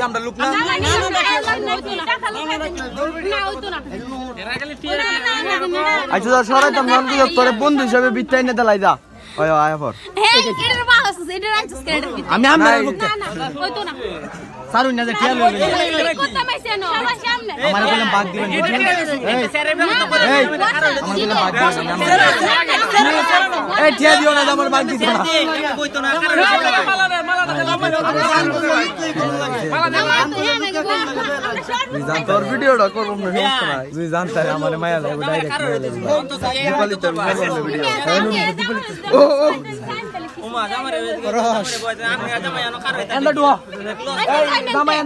আমরা লোক না আচ্ছা যা সরাই তো তোরে বন্ধু হিসেবে বিত্তাই নে দালাই যা ওই আয়া পর হে এটার বাস এটার আনছিস কেডের ভিতরে আমি আমরা হইতো না সারুন না যে খেয়াল হইবে কথা মাইছে না সবার সামনে আমার বললাম বাদ দিবেন এই এই আমার বললাম বাদ দিবেন এই ঠিয়া দিও না আমার বাদ দিছ না জান তোর ভিডিওটা করব না সমস্যা নাই তুই জানতে আমার মায়া লাগবে ডাইরেক্ট মায়া লাগবে। দীপালি তোর ভিডিও ও ও। এন্ডা ডুয়া। এই জামাই